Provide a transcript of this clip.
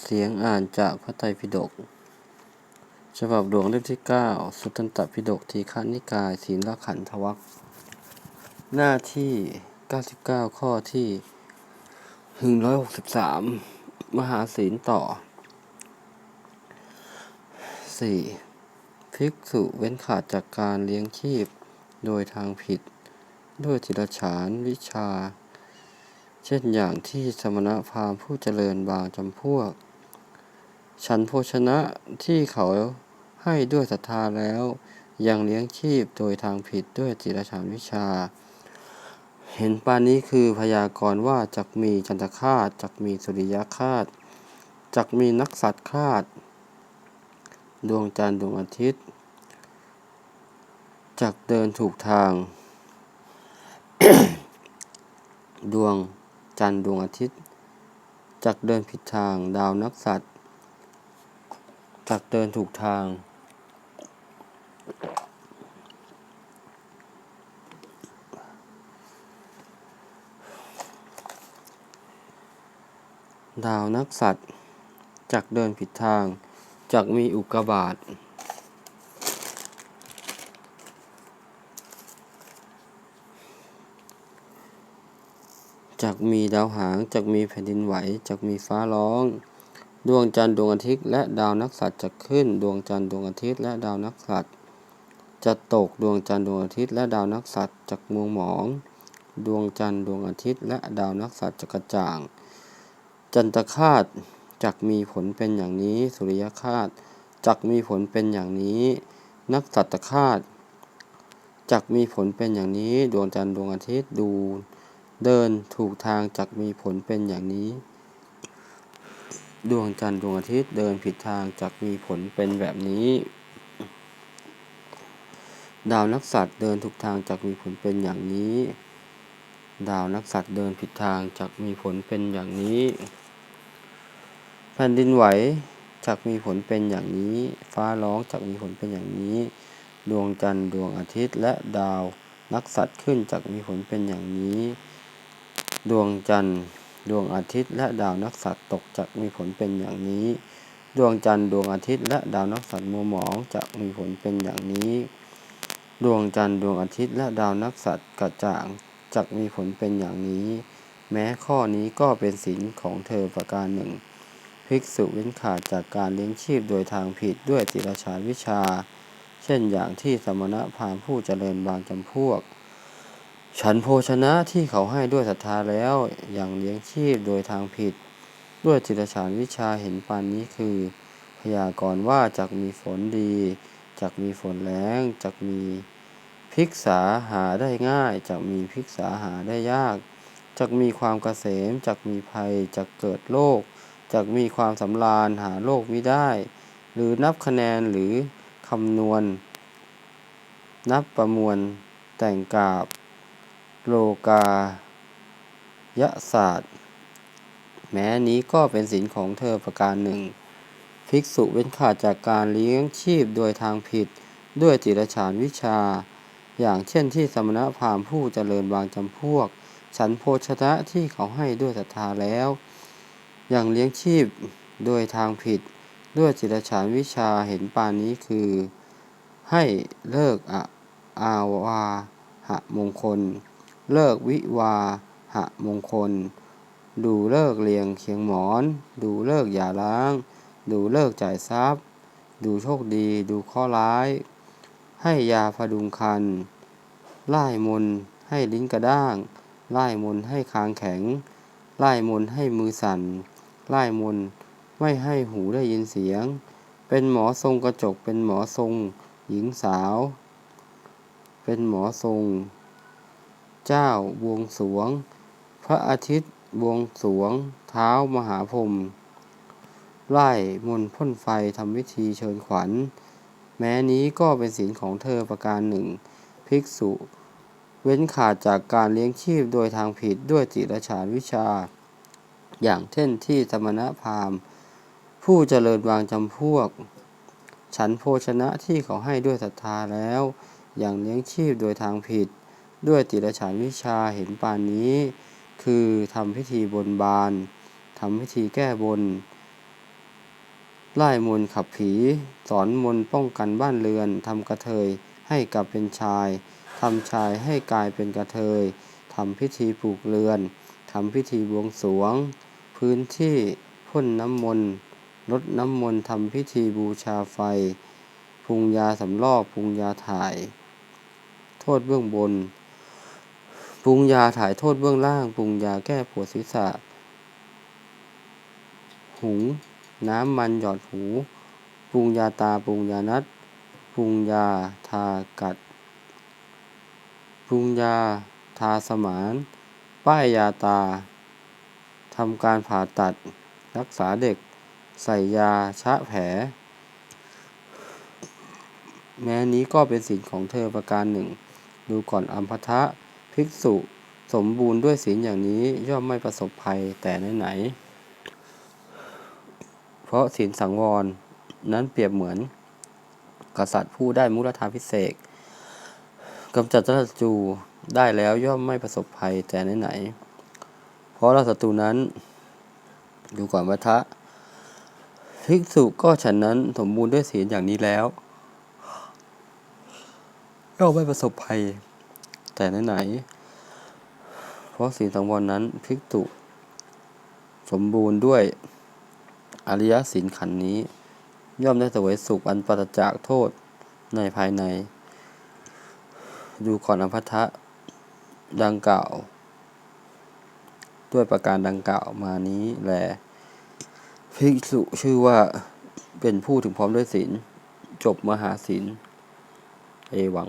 เสียงอ่านจากพระไตรปิฎกฉบับหลวงเล่มที่ 9 สุตตันตปิฎกทีฆานิกายศีลขันธวัคหน้าที่ 99 ข้อที่ 163 มหาศีลต่อ 4. ภิกษุเว้นขาดจากการเลี้ยงชีพโดยทางผิด ด้วยจิรฉานวิชา เช่นอย่างที่สมณพราหมณ์ผู้เจริญบางจำพวก ฉันโภชนะที่เขาให้ด้วยศรัทธาแล้ว ยังเลี้ยงชีพโดยทางผิดด้วยจิรฉานวิชา เห็นปานนี้คือพยากรณ์ว่าจักมีจันทคาตจักมีสุริยคาตจักมีนักสัตว์คาตดวงจันทร์ดวงอาทิตย์จักเดินถูกทาง ดวงจันทร์ดวงอาทิตย์จักเดินผิดทางดาวนักสัตว์ จักเดินถูกทาง ดาวนักสัตว์จักเดินผิดทางจักมีอุกกาบาตจักมีดาวหางจักมีแผ่นดินไหวจักมีฟ้าร้อง ดวงจันทร์ดวงอาทิตย์และดาวนักสัตว์จะขึ้น ดวงจันทร์ดวงอาทิตย์และดาวนักสัตว์จะตกดวงจันทร์ดวงอาทิตย์และดาวนักสัตว์จักมัวหมอง ดวงจันทร์ดวงอาทิตย์และดาวนักสัตว์จะกระจ่าง จันทคาตจักมีผลเป็นอย่างนี้ สุริยคาตจักมีผลเป็นอย่างนี้ นักสัตตคาตจักมีผลเป็นอย่างนี้ ดวงจันทร์ดวงอาทิตย์ดู เดินถูกทางจักมีผลเป็นอย่างนี้ ดวงจันทร์ดวงอาทิตย์เดินผิดทางจักมีผลเป็นแบบนี้ ดาวนักสัตว์เดินถูกทางจักมีผลเป็นอย่างนี้ ดาวนักสัตว์เดินผิดทางจักมีผลเป็นอย่างนี้ แผ่นดินไหวจักมีผลเป็นอย่างนี้ ฟ้าร้องจักมีผลเป็นอย่างนี้ ดวงจันทร์ดวงอาทิตย์และดาวนักสัตว์ขึ้นจักมีผลเป็นอย่างนี้ ดวงจันทร์ ดวงอาทิตย์และดาวนักสัตว์ตกจักมีผลเป็นอย่างนี้ ดวงจันทร์ดวงอาทิตย์และดาวนักสัตว์มัวหมองจะมีผลเป็นอย่างนี้ ดวงจันทร์ดวงอาทิตย์และดาวนักสัตว์กระจ่างจักมีผลเป็นอย่างนี้ แม้ข้อนี้ก็เป็นศีลของเธอประการหนึ่ง ภิกษุเว้นขาดจากการเลี้ยงชีพโดยทางผิดด้วยจิรชาวิชา เช่นอย่างที่สมณพราหมณ์ผู้เจริญบางจำพวก ฉันโภชนะที่เขาให้ด้วยศรัทธาแล้วอย่างเลี้ยงชีพโดยทางผิด ด้วยจิตฉานวิชาเห็นปานนี้คือ พยากรณ์ว่าจักมีฝนดีจักมีฝนแรงจักมีพิกษาหาได้ง่ายจักมีพิกษาหาได้ยากจักมีความเกษมจักมีภัยจักเกิดโรคจักมีความสำราญหาโรคไม่ได้ หรือนับคะแนนหรือคำนวณ นับประมวลแต่งกาบ โลกายศาสตร์ แม้นี้ก็เป็นศีลของเธอประการหนึ่ง ภิกษุเว้นขาดจากการเลี้ยงชีพโดยทางผิด ด้วยจิรฉานวิชา อย่างเช่นที่สมณพราหมณ์ผู้เจริญบางจำพวก ฉันโภชนะที่เขาให้ด้วยศรัทธาแล้ว อย่างเลี้ยงชีพโดยทางผิด ด้วยจิรฉานวิชาเห็นปานนี้คือ ให้เลิกอะอาวาหะมงคล เลิกวิวาหะมงคล ดูเลิกเลียงเคียงหมอน ดูเลิกอย่าล้าง ดูเลิกจ่ายทรัพย์ ดูโชคดี ดูข้อร้าย ให้ยาพดุงคันไล่มนให้ลิ้นกระด้าง ไล่มนให้คางแข็ง ไล่มนให้มือสั่น ไล่มนไม่ให้หูได้ยินเสียง เป็นหมอทรงกระจก เป็นหมอทรง หญิงสาว เป็นหมอทรง เจ้าบวงสวง พระอาทิตย์บวงสวง เท้ามหาพรหมไล่มนพ่นไฟทำวิธีเชิญขวัญ แม้นี้ก็เป็นศีลของเธอประการหนึ่ง ภิกษุ เว้นขาดจากการเลี้ยงชีพโดยทางผิดด้วยจิรฉานวิชา อย่างเช่นที่สมณพราหมณ์ ผู้เจริญวางจำพวก ฉันโภชนะที่เขาให้ด้วยศรัทธาแล้ว อย่างเลี้ยงชีพโดยทางผิด ด้วยจิรฉานวิชาเห็นปานนี้ คือทำพิธีบนบานทำพิธีแก้บนไล่มนขับผี สอนมนป้องกันบ้านเรือนทำกระเทยให้กลับเป็นชายทำชายให้กลายเป็นกระเทยทำพิธีปลูกเรือนทำพิธีบวงสรวง พื้นที่พ่นน้ำมนต์ลดน้ำมนต์ทำพิธีบูชาไฟปรุงยาสำลอกปรุงยาถ่าย โทษเบื้องบน ปรุงยาถ่ายโทษเบื้องล่าง ปรุงยาแก้ปวดศีรษะ หุง น้ำมันหยอดหู ปรุงยาตา ปรุงยานัด ปรุงยาทากัด ปรุงยาทาสมาน ป้ายยาตา ทำการผ่าตัด รักษาเด็ก ใส่ยาชะแผล แม้นี้ก็เป็นศีลของเธอประการหนึ่ง ดูก่อนอัมพทะ ภิกษุสมบูรณ์ด้วยศีลอย่างนี้ย่อมไม่ประสบภัยแต่ไหนๆเพราะศีลสังวรนั้นเปรียบเหมือน กษัตริย์ผู้ได้มุรธาพิเศษกำจัดศัตรูได้แล้วย่อมไม่ประสบภัยแต่ไหนๆเพราะเราศัตรูนั้นดูก่อนวัทะภิกษุก็ฉันนั้นสมบูรณ์ด้วยศีลอย่างนี้แล้วย่อมไม่ประสบภัย แต่ไหนๆเพราะศีลสังวรนั้นภิกษุสมบูรณ์ด้วยอริยศีลขันนี้ ย่อมได้เสวยสุขอันปราศจากโทษในภายใน ดูก่อนอภัททะดังกล่าว ด้วยประการดังกล่าวมานี้แลภิกษุชื่อว่าเป็นผู้ถึงพร้อมด้วยศีลจบมหาศีลเอวัง